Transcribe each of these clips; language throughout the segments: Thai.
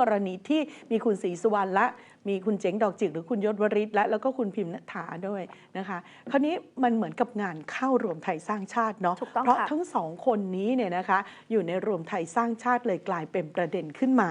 กรณีที่มีคุณศรีสุวรรณและมีคุณเจ๋งดอกจิกหรือคุณยศวริศและแล้วก็คุณพิมพ์นัฐาด้วยนะคะ คราวนี้มันเหมือนกับงานเข้ารวมไทยสร้างชาติเนาะถูกต้องเพราะค่ะทั้งสองคนนี้เนี่ยนะคะอยู่ในรวมไทยสร้างชาติเลยกลายเป็นประเด็นขึ้นมา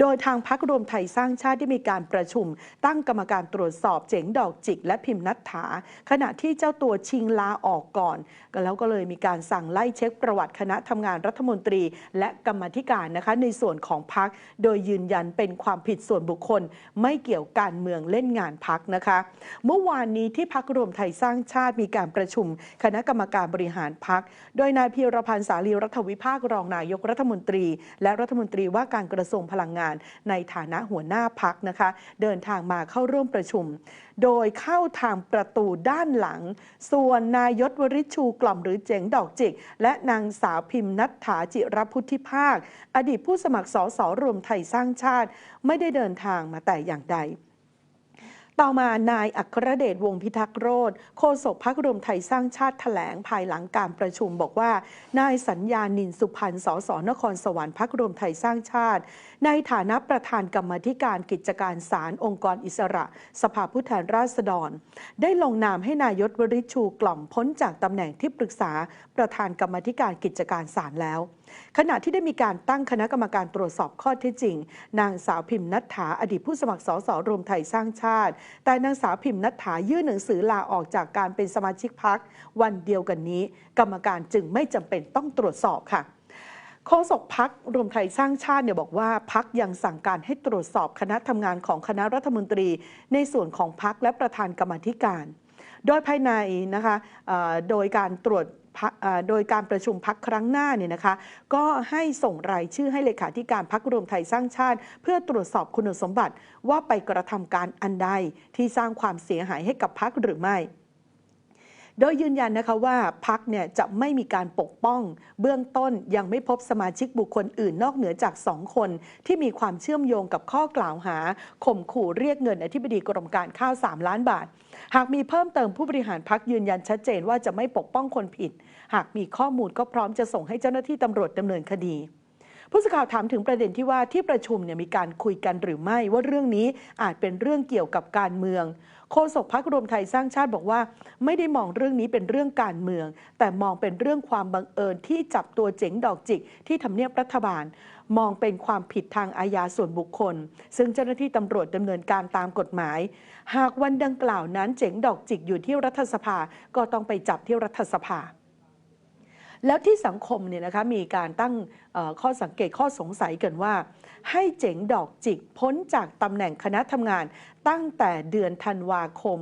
โดยทางพักรวมไทยสร้างชาติได้มีการประชุม ตั้งกรรมการตรวจสอบเจ๋งดอกจิก และพิมพ์นัฐถา ขณะที่เจ้าตัวชิงลาออกก่อนแล้วก็เลยมีการสั่งไล่เช็คประวัติคณะทำงานรัฐมนตรี และกรรมาธิการนะคะในส่วนของพักโดยยืนยันเป็นความผิดส่วนบุคคลไม่เกี่ยวการเมืองเล่นงานพักนะคะ เมื่อวานนี้ที่พักรวมไทยสร้างชาติมีการประชุม คณะกรรมการบริหารพัก โดยนายพีรพันธ์สาลีรัฐวิภาครองนายกรัฐมนตรี และรัฐมนตรีว่าการกระทรวงพลังงาน ในฐานะหัวหน้าพักนะคะ เดินทางมาเข้าร่วมประชุม โดยเข้าทางประตูด้านหลัง ส่วนนายศวริชชูกล่อมหรือเจ๋งดอกจิก และนางสาวพิมพ์นัทถาจิรพุทธิภาค อดีตผู้สมัครสสรวมไทยสร้างชาติ ไม่ได้เดินทางมาแต่อย่างใด ต่อมานายอัครเดชวงพิทักษ์โรธโฆษกพักรวมไทยสร้างชาติแถลงภายหลังการประชุมบอกว่า นายสัญญานินสุพันธ์สสนครสวรรค์พักรวมไทยสร้างชาติ ในฐานะประธานกรรมธิการกิจการศาลองค์กรอิสระ สภาผู้แทนราษฎร ได้ลงนามให้นายศวริชูกล่อมพ้นจากตำแหน่งที่ปรึกษาประธานกรรมธิการกิจการศาลแล้ว ขณะที่ได้มีการตั้งคณะกรรมการตรวจสอบข้อเท็จจริง นางสาวพิมพ์นัทถาอดีตผู้สมัครสสรวมไทยสร้างชาติแต่นางสาวพิมพ์นัทถายื่นหนังสือลาออกจากการเป็นสมาชิกพักวันเดียวกันนี้ กรรมการจึงไม่จำเป็นต้องตรวจสอบค่ะโฆษกพักรวมไทยสร้างชาติเนี่ยบอกว่าพักยังสั่งการให้ตรวจสอบคณะทำงานของคณะรัฐมนตรี ในส่วนของพักและประธานกรรมธิการ โดยภายในนะคะโดยการตรวจ โดยการประชุมพักครั้งหน้าเนี่ยนะคะ ก็ให้ส่งรายชื่อให้เลขาธิการพักรวมไทยสร้างชาติ เพื่อตรวจสอบคุณสมบัติว่าไปกระทำการอันใดที่สร้างความเสียหายให้กับพักหรือไม่ โดยยืนยันนะคะว่าพักเนี่ยจะไม่มีการปกป้อง เบื้องต้นยังไม่พบสมาชิกบุคคลอื่นนอกเหนือจากสองคน ที่มีความเชื่อมโยงกับข้อกล่าวหาข่มขู่เรียกเงินอธิบดีกรมการข้าว 3 ล้านบาท หากมีเพิ่มเติมผู้บริหารพักยืนยันชัดเจนว่าจะไม่ปกป้องคนผิด หากมีข้อมูลก็พร้อมจะส่งให้เจ้าหน้าที่ตำรวจดำเนินคดี ผู้สื่อข่าวถามถึงประเด็นที่ว่าที่ประชุมเนี่ยมีการคุยกันหรือไม่ว่าเรื่องนี้อาจเป็นเรื่องเกี่ยวกับการเมือง โฆษกพักรวมไทยสร้างชาติบอกว่า ไม่ได้มองเรื่องนี้เป็นเรื่องการเมือง แต่มองเป็นเรื่องความบังเอิญที่จับตัวเจ๋งดอกจิก ที่ทำเนียบรัฐบาล มองเป็นความผิดทางอาญาส่วนบุคคล ซึ่งเจ้าหน้าที่ตำรวจดำเนินการตามกฎหมาย หากวันดังกล่าวนั้นเจ๋งดอกจิกอยู่ที่รัฐสภาก็ต้องไปจับที่รัฐสภา แล้วที่สังคมเนี่ยนะคะมีการตั้งข้อสังเกตข้อสงสัยกันว่า ให้เจ๋งดอกจิกพ้นจากตำแหน่งคณะทำงานตั้งแต่เดือนธันวาคม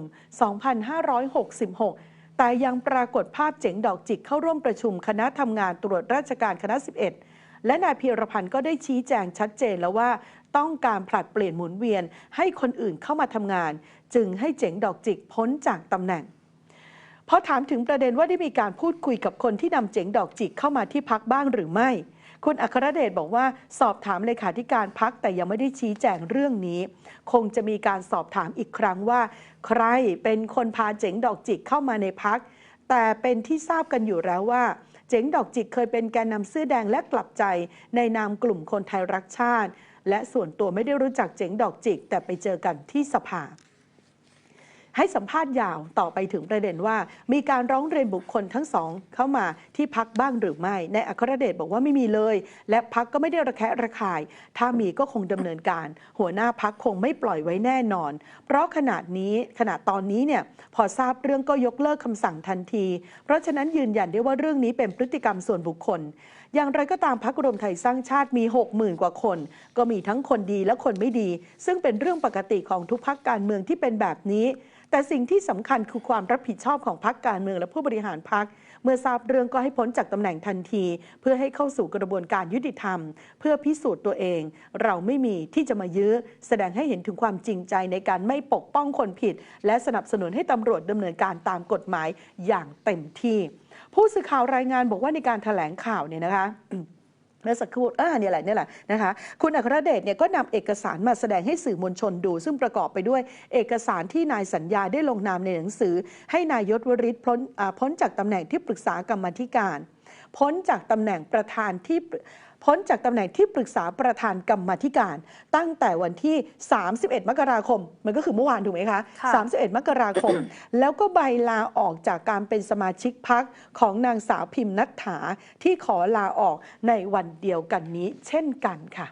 2566แต่ยังปรากฏภาพเจ๋งดอกจิกเข้าร่วมประชุมคณะทำงานตรวจราชการคณะ 11 และนายพีรพันธ์ก็ได้ชี้แจงชัดเจนแล้วว่าต้องการผลัดเปลี่ยนหมุนเวียนให้คนอื่นเข้ามาทำงาน จึงให้เจ๋งดอกจิกพ้นจากตำแหน่ง พอถามถึงประเด็นว่าได้มีการพูดคุยกับคนที่นำเจ๋งดอกจิกเข้ามาที่พักบ้างหรือไม่ คุณอัครเดชบอกว่าสอบถามเลขาธิการพักแต่ยังไม่ได้ชี้แจงเรื่องนี้ คงจะมีการสอบถามอีกครั้งว่า ใครเป็นคนพาเจ๋งดอกจิกเข้ามาในพัก แต่เป็นที่ทราบกันอยู่แล้วว่าเจ๋งดอกจิกเคยเป็นแกนนำเสื้อแดงและกลับใจ ในนามกลุ่มคนไทยรักชาติ และส่วนตัวไม่ได้รู้จักเจ๋งดอกจิก แต่ไปเจอกันที่สภา ให้สัมภาษณ์ยาวต่อไปถึงประเด็นว่า มีการร้องเรียนบุคคลทั้งสองเข้ามาที่พักบ้างหรือไม่ในอัครเดชบอกว่าไม่มีเลย และพักก็ไม่ได้ระแคะระคาย ถ้ามีก็คงดำเนินการ หัวหน้าพักคงไม่ปล่อยไว้แน่นอน เพราะขนาดนี้ขนาดตอนนี้เนี่ยพอทราบเรื่องก็ยกเลิกคำสั่งทันที เพราะฉะนั้นยืนยันได้ว่าเรื่องนี้เป็นพฤติกรรมส่วนบุคคล อย่างไรก็ตามพักรวมไทยสร้างชาติมี 60,000 กว่าคน ก็มีทั้งคนดีและคนไม่ดี ซึ่งเป็นเรื่องปกติของทุกพักการเมืองที่เป็นแบบนี้แต่สิ่งที่สำคัญคือความรับผิดชอบของพักการเมืองและผู้บริหารพักเมื่อทราบเรื่องก็ให้พ้นจากตำแหน่งทันที เพื่อให้เข้าสู่กระบวนการยุติธรรม เพื่อพิสูจน์ตัวเอง เราไม่มีที่จะมายื้อ แสดงให้เห็นถึงความจริงใจในการไม่ปกป้องคนผิด และสนับสนุนให้ตำรวจดำเนินการตามกฎหมายอย่างเต็มที่ ผู้สื่อข่าวรายงานบอกว่าในการแถลงข่าวเนี่ยนะคะ เมื่อสักครู่อ่าเนี่ยแหละเนี่ยแหละนะคะ คุณอัครเดชเนี่ยก็นำเอกสารมาแสดงให้สื่อมวลชนดู ซึ่งประกอบไปด้วยเอกสารที่นายสัญญาได้ลงนามในหนังสือ ให้นายยศวริศพ้นพ้นจากตำแหน่งที่ปรึกษากรรมธิการ พ้นจากตำแหน่งประธานที่พ้นจากตำแหน่งที่ปรึกษาประธานกรรมาธิการ ตั้งแต่วันที่ 31 มกราคม มันก็คือเมื่อวานถูกไหมคะค่ะ31 มกราคม แล้วก็ใบลาออกจากการเป็นสมาชิกพักของนางสาวพิมพ์นัทถาที่ขอลาออกในวันเดียวกันนี้เช่นกันค่ะ